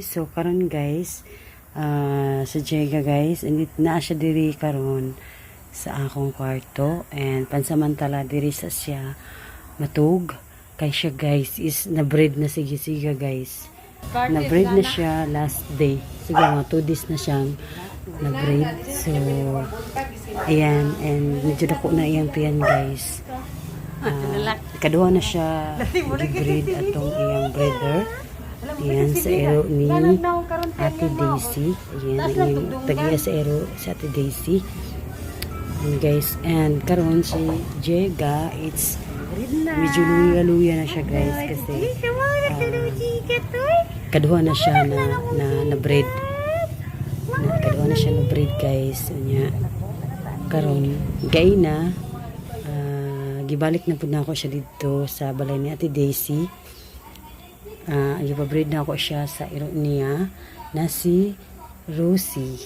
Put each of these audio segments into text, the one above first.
So karon guys, ah sa Jega guys, init na siya diri karon sa akong kwarto and pansamantala diri sa siya matug kay siya guys is na-breed na sige siga guys. Na-breed na siya last day. Sige mga 2 days na siyang na-breed. So ayan and medyo dako na iyang tiyan guys. Ah, kaduha na siya i-breed atong iyang breeder. Ayan, sa ero ni Ate Daisy. Ayan, yung tagiya sa ero si Ate Daisy. And guys, and karon si Jega, it's medyo luya-luya na siya guys kasi ah, kaduha na siya na, na, na breed. Na, kaduha na siya na breed guys. Unya, karon gay na ah, gibalik na pud na ako siya dito sa balay ni Ate Daisy. Ah, uh, breed na ako siya sa iro niya na si Rosie.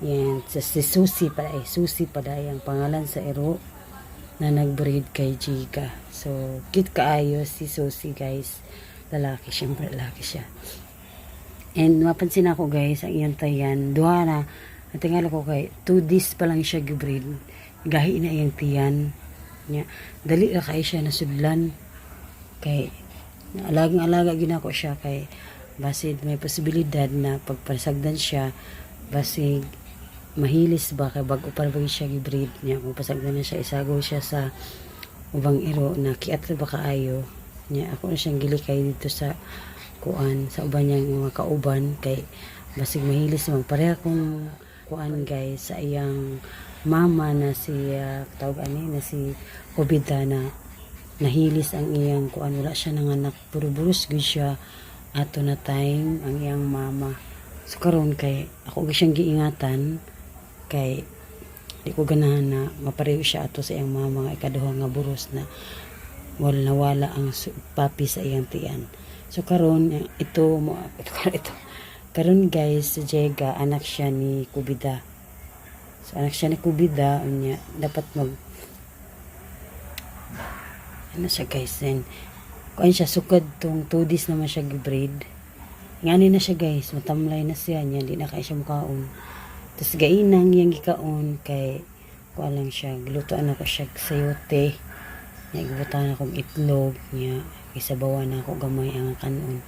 Yan, si Susie pala eh. Susie pala ang pangalan sa iro na nag-breed kay Jika. So, cute kaayo si Susie guys. Lalaki, syempre lalaki siya. And mapansin ako guys, ang iyang tayan, duha na, ang tingala ko kay, 2 days pa lang siya gibreed. Gahi na iyang tiyan. Nya, dali ra kay siya nasudlan. Kay, alagang alaga ginako siya kay, basid may posibilidad na pagpasagdan siya, basig mahilis ba kay bago pa ba siya gibreed niya. Kung pasagdan na siya isago siya sa ubang iro na kiat ba kaayo niya. Ako na siyang gilikay dito sa kuan sa uban niyang mga kauban. Kay basig mahilis man pareha kong kuan guys sa iyang mama na si uh, tawag ani na si Obida na nahilis ang iyang kuan wala siya nanganak puro burus gud siya. Ato na time ang iyang mama. So karon kay ako gyud siyang giingatan kay di ko ganahan na mapareho siya ato sa iyang mama nga ikaduha nga buros na wala nawala ang papi sa iyang tiyan. So karon eh, ito mo ito ito. Karon guys si Jega anak siya ni Kubida. So anak siya ni Kubida unya dapat mag ano siya guys then kuan siya sukad tong 2 days naman siya gibreed ngani na siya guys matamlay na siya niya di na kay siya mukaon tapos gainang yang gikaon kay kuan lang siya gilutoan ako siya sayote. Niya gibutan akong itlog niya isabawan na ako gamay ang kanon.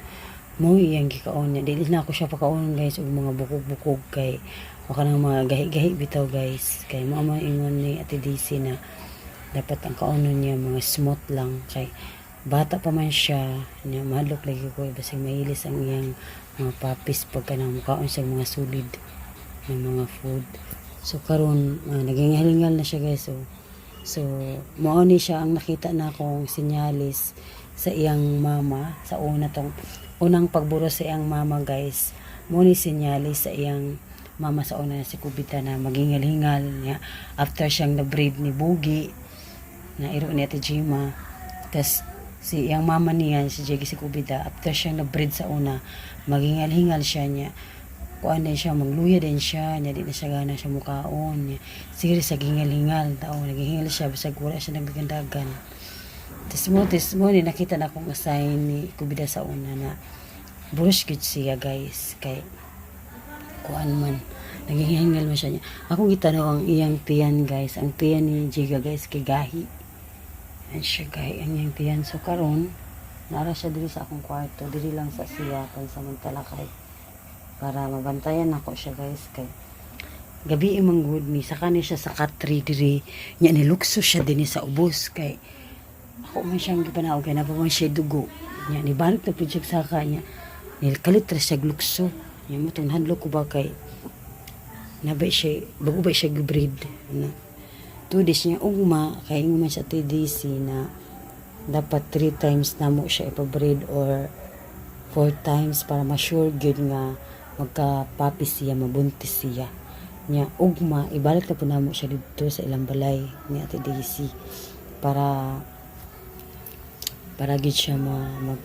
Mo iyang gikaon niya dili na ako siya pakaon guys og mga bukog-bukog kay o kanang mga gahi-gahi bitaw guys. Kay mo ingon ni Ate Daisy na dapat ang kaunon niya mga smooth lang. Kay bata pa man siya niya mahadlok lagi ko basig mahilis ang iyang mga papis pagka nang mukaon sa mga solid ng mga food. So karon uh, naging halingal na siya guys. So so mao ni siya ang nakita na akong sinyalis sa iyang mama sa una tong unang pagburo sa iyang mama guys. Mo ni sinyalis sa iyang mama sa una si Kubita na magingal-hingal niya after siyang na-breed ni Bugi na iro ni Ate Jima. Tas si iyang mama niya si Jiggy si Kubita after siyang na-breed sa una magingal-hingal siya niya. Kuan din siya magluya din siya niya di na siya gana siya mukaon niya. Sige sa gingal-hingal tao naghingal siya bisag wala siya nagdagandagan tas mo tas mo ni nakita na akong assign ni Kubida sa una na burush gid siya guys. Kay kuan man naghihingal man siya niya. Ako gitanaw ang iyang tiyan guys. Ang tiyan ni Jiga guys kay gahi yan siya gahi ang iyang tiyan so karon nara siya diri sa akong kwarto diri lang sa siya pansamantala kay para mabantayan ako siya guys kay gabi imong good ni saka ni siya sa katri diri nya ni lukso siya dinhi sa ubos kay ako man siyang gipanaog kay napaman siya dugo. Nya ni balik na project sa kanya ni kalit ra siya lukso. Nya mo hadlok ko ba kay nabay siya bago ba siya gibreed na days niya ugma kay ingon man sa TDC na dapat three times na mo siya ipabreed or four times para ma-sure good nga magka-papi siya, mabuntis siya. Nya, ugma, ibalik na po na mo siya dito sa ilang balay ni Ate Daisy para para gid siya ma mag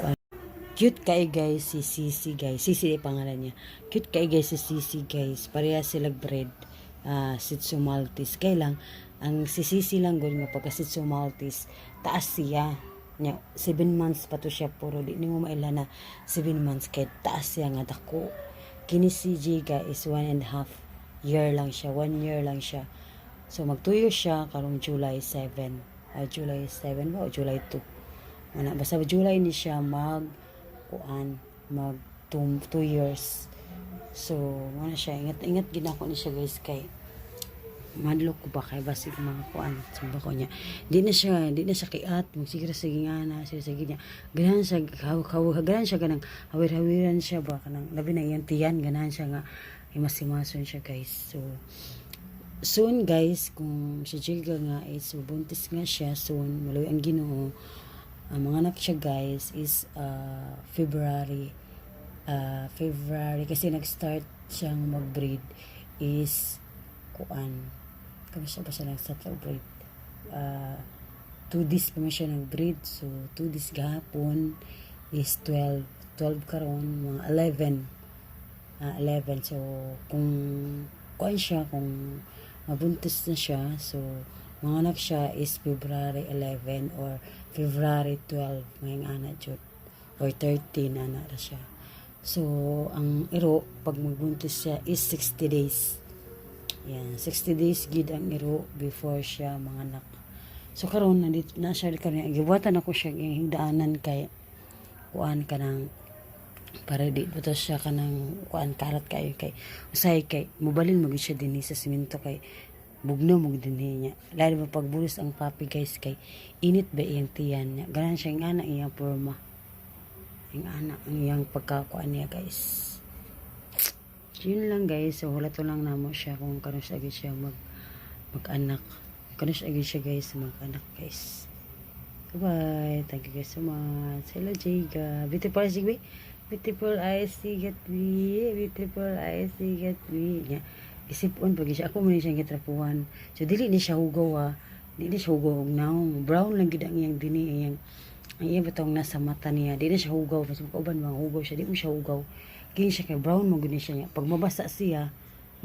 Cute kay guys si Sisi guys. Sisi ay pangalan niya. Cute kay guys si Sisi guys. Pareha sila bread. Uh, Sitsu Maltese. Kay lang, ang si Sisi lang gud nga pagka Sitsu Maltese, taas siya. nya 7 months pa to siya puro di nimo maila na 7 months kay taas siya nga dako. Kini si Jiga is one and a half year lang siya one year lang siya. So mag 2 years siya karong July 7 ah, July 7 ba o July 2 Ana, basta July ni siya mag kuan mag 2 years. So ano siya. Ingat ingat ginako ni siya guys kay madlok ko ba kay basig mga kuan sumba ko niya. Di na siya di na siya kiat. Magsigara sa gingana siya sa ginya ganahan siya kaw kaw ganahan siya ganang hawir-hawiran siya ba? Kanang labi na iyang tiyan ganahan siya nga. Imasimason siya guys. So soon guys kung si Jiga nga is buntis nga siya soon maluwi ang Ginoo. Ang mga anak siya guys is uh, February. Uh, February kasi nag-start siyang mag-breed is kuan kami siya ba siya mag-breed uh, 2 days man siya nag-breed so 2 days gahapon is 12 12 karon mga 11 ah 11 so kung kuan siya kung mabuntis na siya so mga anak siya is February 11 or February 12 may anak jud or 13 anak ra siya. So ang iro pag magbuntis siya is 60 days yan 60 days gid ang iro before siya mga anak. So karon nandito na siya karon. Gibuhatan ako siya hingdaanan kay kuan kanang para di buto siya kanang kuan karat kayo kay usay kay mobalin mo siya dinhi sa simento kay bugno mo dinhi niya. Lalo pa pagbulos ang papi guys kay init ba iyang tiyan niya? Ganan siya nga na iyang porma ang anak ang iyang pagkakuan niya guys yun lang guys. So wala to lang namo siya kung kano siya agad siya mag mag-anak. Kano siya agad siya guys mag-anak guys. Bye thank you guys so much. Hello Jayga beautiful sigbi beautiful eyes we beautiful eyes we nya isipon pag siya ako man siya gitrapuhan so dili ni siya hugaw ah. Dili siya hugaw og naong. Brown lang gid ang iyang dini ang iya batong nasa mata niya. Di na siya hugaw. Mas makauban mga hugaw siya. Di mo siya hugaw kini siya kay brown mo guni siya niya. Pag mabasa siya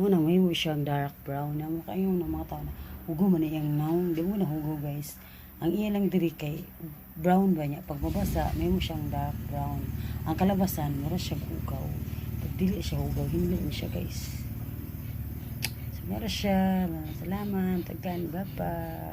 mo na may mo siyang dark brown. Na mo kayo ng mga tao na hugaw man iyang naong di mo na hugaw guys. Ang iya lang diri kay brown ba niya. Pag mabasa may mo siyang dark brown. Ang kalabasan mura siya hugaw pag dili siya hugaw hindi siya guys. So mura siya. Salamat. Tagan bye bye